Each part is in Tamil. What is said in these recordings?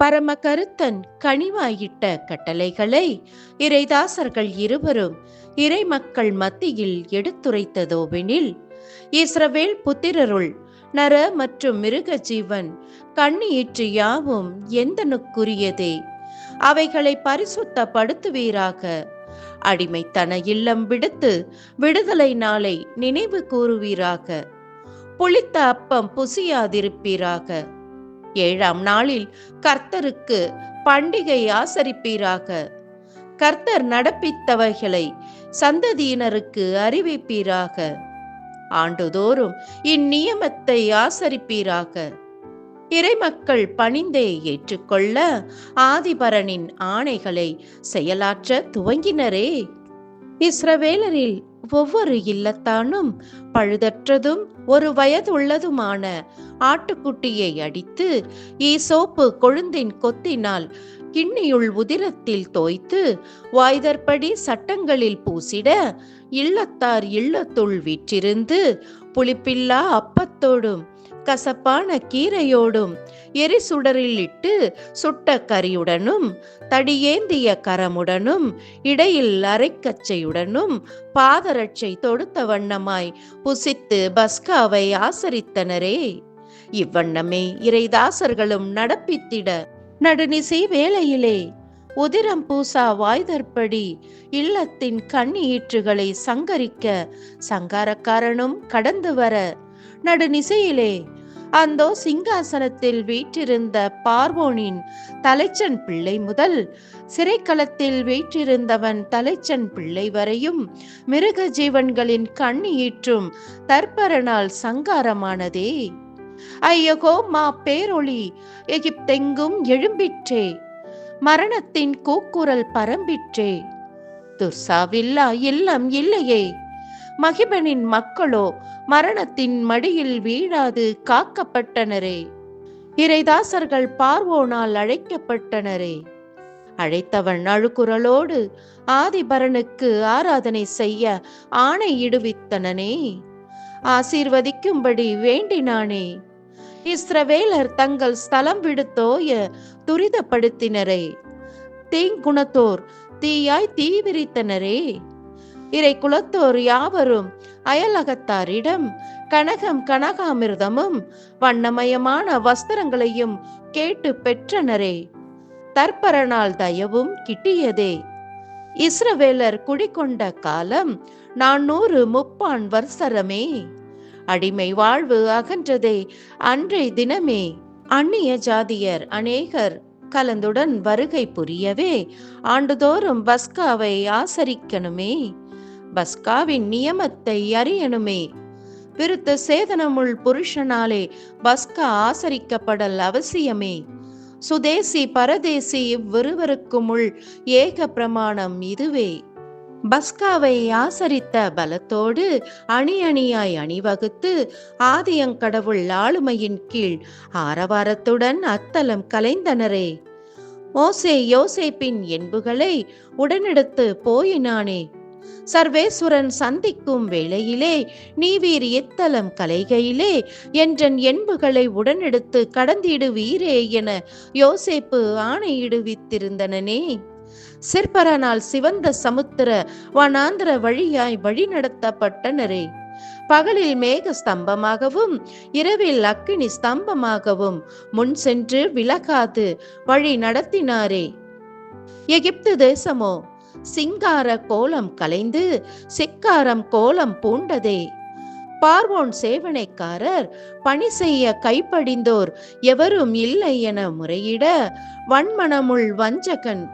பரம கருத்தன் கனிவாயிட்ட கட்டளைகளை இறைதாசர்கள் இருவரும் இறைமக்கள் மத்தியில் எடுத்துரைத்ததோவெனில் இஸ்ரவேல் புத்திரருள் நர மற்றும் மிருக ஜீவன் கண்ணியிற்று யாவும் எந்தனுக்குரியதே? அவைகளை பரிசுத்தப்படுத்துவீராக? அடிமைத்தன இல்லம் விடுத்து விடுதலை நாளை நினைவு கூறுவீராக? புளித்த அப்பம் புசியாதிருப்பீராக? ஏழாம் நாளில் கர்த்தருக்கு பண்டிகை ஆசரிப்பீராக. கர்த்தர் நடப்பித்தவைகளை சந்ததியினருக்கு அறிவிப்பீராக. ஆண்டுதோறும் இந்நியமத்தை ஆசரிப்பீராக. இறைமக்கள் பணிந்தே ஏற்றுக்கொள்ள ஆதிபரனின் ஆணைகளை செயலாற்ற துவங்கினரே. இஸ்ரவேலரில் ஒவ்வொரு இல்லத்தானும் பழுதற்றதும் ஒரு வயதுள்ளதுமான ஆட்டுக்குட்டியை அடித்து ஈசோப்பு கொழுந்தின் கொத்தினால் கிண்ணியுள் உதிரத்தில் தோய்த்து வாய்தற்படி சட்டங்களில் பூசிட இல்லத்தார் இல்லத்துள் வீற்றிருந்து புளிப்பில்லா அப்பத்தோடும் கசப்பான கீரையோடும் எரிசுடரில் இட்டு சுட்ட கரியுடனும் தடியேந்திய கரமுடனும் இடையில் அரைக்கச்சையுடனும் பாதரட்சை தொடுத்த வண்ணமாய் புசித்து பஸ்காவை ஆசரித்தனரே. இவ்வண்ணமே இறைதாசர்களும் நடப்பித்திட நடுநிசை வேளையிலே உதிரம் பூசா வாய்தற்படி இல்லத்தின் கண்ணீற்றுகளை சங்கரிக்க சங்காரக்காரனும் கடந்து வர. நடுநிசையிலே அந்தோ சிங்காசனத்தில் வீற்றிருந்த பார்வோனின் தலைச்சன் பிள்ளை முதல் சிறைக்களத்தில் வீற்றிருந்தவன் தலைச்சன் பிள்ளை வரையும் மிருக ஜீவன்களின் கண்ணீற்றும் தற்பரனால் சங்காரமானதே. ஐயகோ மா பேரொளி எகிப்தெங்கும் எழும்பிற்றே. மரணத்தின் கூக்குரல் பரம்பிற்றே. துர்சாவில்லா இல்லம் இல்லையே. மகிபனின் மக்களோ மரணத்தின் மடியில் வீழாது காக்கப்பட்டனரே. இறைதாசர்கள் பார்வோனால் அழைக்கப்பட்டனரே. அழைத்தவன் அழுக்குரலோடு ஆதிபரனுக்கு ஆராதனை செய்ய ஆணையிடுவித்தனனே. ஆசீர்வதிக்கும்படி வேண்டினானே. இஸ்ரவேலர் தங்கள் ஸ்தலம் விடுத்தோய துரிதப்படுத்தினரே. தீங்குணத்தோர் தீயாய் தீவிரித்தனரே. இறை குலத்தோர் யாவரும் அயலகத்தாரிடம் கனகம் கனகாமிர்தமும் வண்ணமயமான வஸ்திரங்களையும் கேட்டு பெற்றனரே. தற்பரனால் தயவும் கிட்டியதே. இஸ்ரவேலர் குடிகொண்ட காலம் நானூறு முப்பான் வர்சரமே. அடிமை வாழ்வு அகன்றதே. அன்றை தினமே அந்நிய ஜாதியர் அநேகர் கலந்துடன் வருகை புரியவே. ஆண்டுதோறும் பஸ்காவை ஆசரிக்கணுமே. பஸ்காவின் நியமத்தை அறியணுமே. விருத்த சேதனமுள் புருஷனாலே பஸ்கா ஆசரிக்கப்படல் அவசியமே. சுதேசி பரதேசி இவ்விருவருக்குமுள் ஏக பிரமாணம் இதுவே. பஸ்காவை ஆசரித்த பலத்தோடு அணி அணியாய் அணிவகுத்து ஆதியங்கடவுள் ஆளுமையின் கீழ் ஆரவாரத்துடன் அத்தலம் கலைந்தனரே. ஓசே யோசேப்பின் என்புகளை உடனெடுத்து போயினானே. சர்வேஸ்வரன் சந்திக்கும் வேளையிலே நீவீர் இத்தலம் கலைகையிலே என்றன் என்புகளை உடனெடுத்து கடந்திடுவீரே என யோசேப்பு ஆணையிடுவித்திருந்தனனே. சிற்பரனால் சிவந்த சமுத்திர வனாந்திர வழியாய் வழிநடத்தப்பட்டனரே. பகலில் மேக ஸ்தம்பமாகவும் இரவில் அக்கினி ஸ்தம்பமாகவும் முன் சென்று விலகாது வழி நடத்தினாரே எகிப்து தேசமோ சிங்கார கோலம் கலைந்து சிக்காரம் கோலம் பூண்டதே. பார்வோன் சேவனைக்காரர் பணி செய்ய கைப்படிந்தோர் எவரும் இல்லை என முறையிட வன்மனமுள் வஞ்சகன்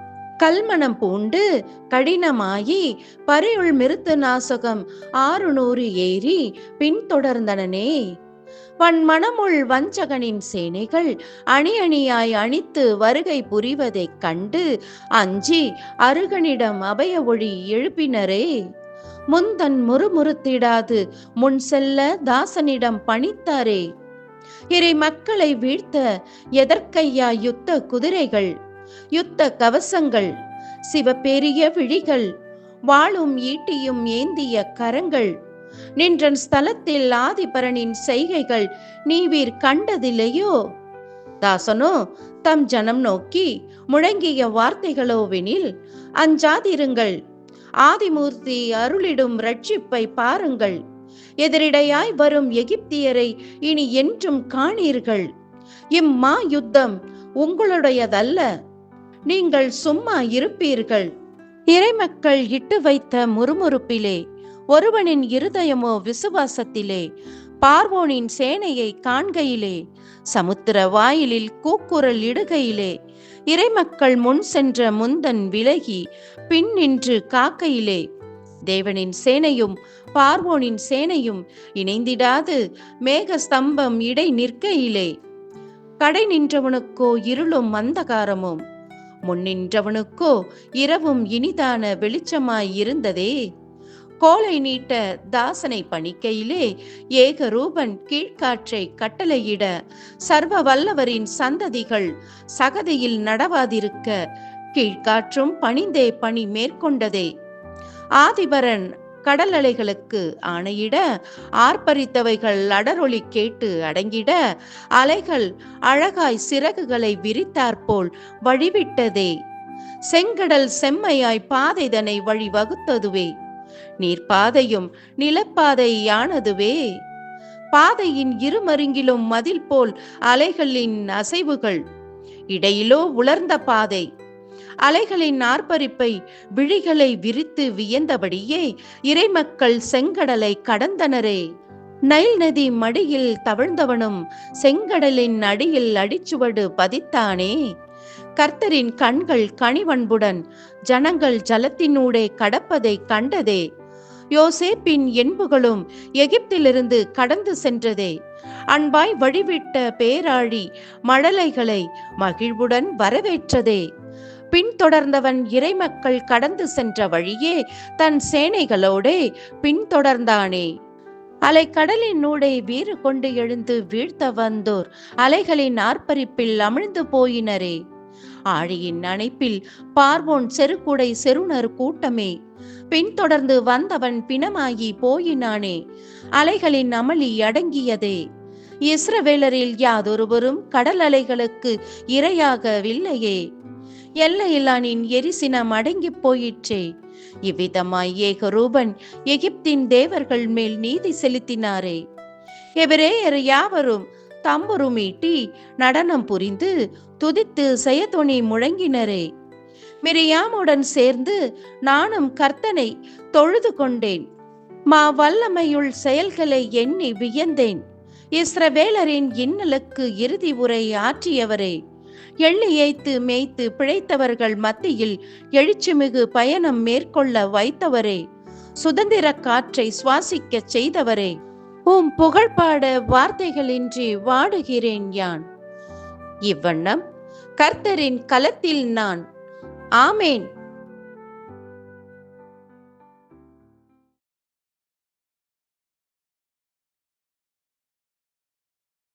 கல்மணம் பூண்டு கடினமாயி பரியுள் மிருத்து நாசகம் ஆறுநூறு ஏறி பின்தொடர்ந்தனனே. வன்மனமுள் வஞ்சகனின் சேனைகள் அணி அணியாய் அணித்து வருகை புரிவதைக் கண்டு அஞ்சி அருகனிடம் அபய ஒளி எழுப்பினரே. முந்தன் முறுமுறுத்திடாது முன் செல்ல தாசனிடம் பணித்தாரே. இறை மக்களை வீழ்த்த எதற்கையா யுத்த குதிரைகள் யுத்த கவசங்கள் சிவபெரிய விழிகள் வாளும் ஈட்டியும் ஏந்திய கரங்கள் நின்றன் ஸ்தலத்தில் ஆதிபரனின் செய்கைகள் நீவீர் கண்டதில்லையோ? தாசனோ தம் ஜனம் நோக்கி முழங்கிய வார்த்தைகளோவெனில் அஞ்சாதிருங்கள் ஆதிமூர்த்தி அருளிடும் ரட்சிப்பை பாருங்கள் எதிரிடையாய் வரும் எகிப்தியரை இனி என்றும் காணீர்கள் இம்மா யுத்தம் உங்களுடையதல்ல. நீங்கள் சும்மா இருப்பீர்கள். இறைமக்கள் இட்டு வைத்த முறுமுறுப்பிலே ஒருவனின் இருதயமோ விசுவாசத்திலே பார்வோனின் சேனையை காண்கையிலே சமுத்திர வாயிலில் கூக்குரல் இடுகையிலே இறைமக்கள் முன் சென்ற முந்தன் விலகி பின் நின்று காக்கையிலே தேவனின் சேனையும் பார்வோனின் சேனையும் இணைந்திடாது மேக ஸ்தம்பம் இடை நிற்கையிலே. கடை நின்றவனுக்கோ இருளும் அந்தகாரமும். முன்னின்றவனுக்கோ இரவும் இனிதான வெளிச்சமாய் இருந்ததே. கோலை நீட்ட தாசனை பணிக்கையிலே ஏகரூபன் கீழ்காற்றை கட்டளையிட சர்வ வல்லவரின் சந்ததிகள் சகதியில் நடவாதிருக்க கீழ்காற்றும் பணிந்தே பணி மேற்கொண்டதே. ஆதிபரன் கடல் அலைகளுக்கு ஆணையிட ஆர்ப்பரித்தவைகள் அடரொளி கேட்டு அடங்கிட அலைகள் அழகாய் சிறகுகளை விரித்தாற்போல் வழிவிட்டதே. செங்கடல் செம்மையாய் பாதைதனை வழி வகுத்ததுவே நீர்ப்பாதையும் நிலப்பாதையானதுவே. பாதையின் இருமருங்கிலும் மதில் போல் அலைகளின் அசைவுகள். இடையிலோ உலர்ந்த பாதை. அலைகளின் ஆர்ப்பரிப்பை விழிகளை விரித்து வியந்தபடியே இறைமக்கள் செங்கடலை கடந்தனரே. நைல் நதி மடியில் தவழ்ந்தவனும் செங்கடலின் அடியில் அடிச்சுவடு பதித்தானே. கர்த்தரின் கண்கள் கனிவன்புடன் ஜனங்கள் ஜலத்தினூடே கடப்பதை கண்டதே. யோசேப்பின் என்புகளும் எகிப்திலிருந்து கடந்து சென்றதே. அன்பாய் வழிவிட்ட பேராழி மழலைகளை மகிழ்வுடன் வரவேற்றதே. பின்தொடர்ந்தவன் இறைமக்கள் கடந்து சென்ற வழியே தன் சேனைகளோடே பின்தொடர்ந்தானே. அலைக்கடலினூடே வீறு கொண்டு எழுந்து வீழ்த்த வந்தோர் அலைகளின் ஆர்ப்பரிப்பில் அமிழ்ந்து போயினரே. ஆழியின் அணைப்பில் பார்வோன் செருக்குடை செருணர் கூட்டமே. பின்தொடர்ந்து வந்தவன் பிணமாகி போயினானே. அலைகளின் அமளி அடங்கியதே. இஸ்ரவேலரில் யாதொருவரும் கடல் அலைகளுக்கு இரையாகவில்லையே. எல்லையிலானின் எரிசினம் அடங்கிப் போயிற்றே. இவ்விதமாய் ஏகரூபன் எகிப்தின் தேவர்கள் மேல் நீதி செலுத்தினாரே. எபிரேயர் யாவரும் தம்புருமீட்டி நடனம் புரிந்து துதித்து செயத்துணி முழங்கினரே. மிரியாமுடன் சேர்ந்து நானும் கர்த்தனை தொழுது கொண்டேன். மா வல்லமையுள் செயல்களை எண்ணி வியந்தேன். இஸ்ரவேலரின் இன்னலுக்கு இறுதி உரை ஆற்றியவரே. எள்ளி ஏய்த்து மேய்த்து பிழைத்தவர்கள் மத்தியில் எழுச்சிமிகு பயணம் மேற்கொள்ள வைத்தவரே. சுதந்திர காற்றை சுவாசிக்கச் செய்தவரே. உம் புகழ்பாட வார்த்தைகளின்றி வாடுகிறேன் யான். இவ்வண்ணம் கர்த்தரின் கலத்தில் நான். ஆமேன்.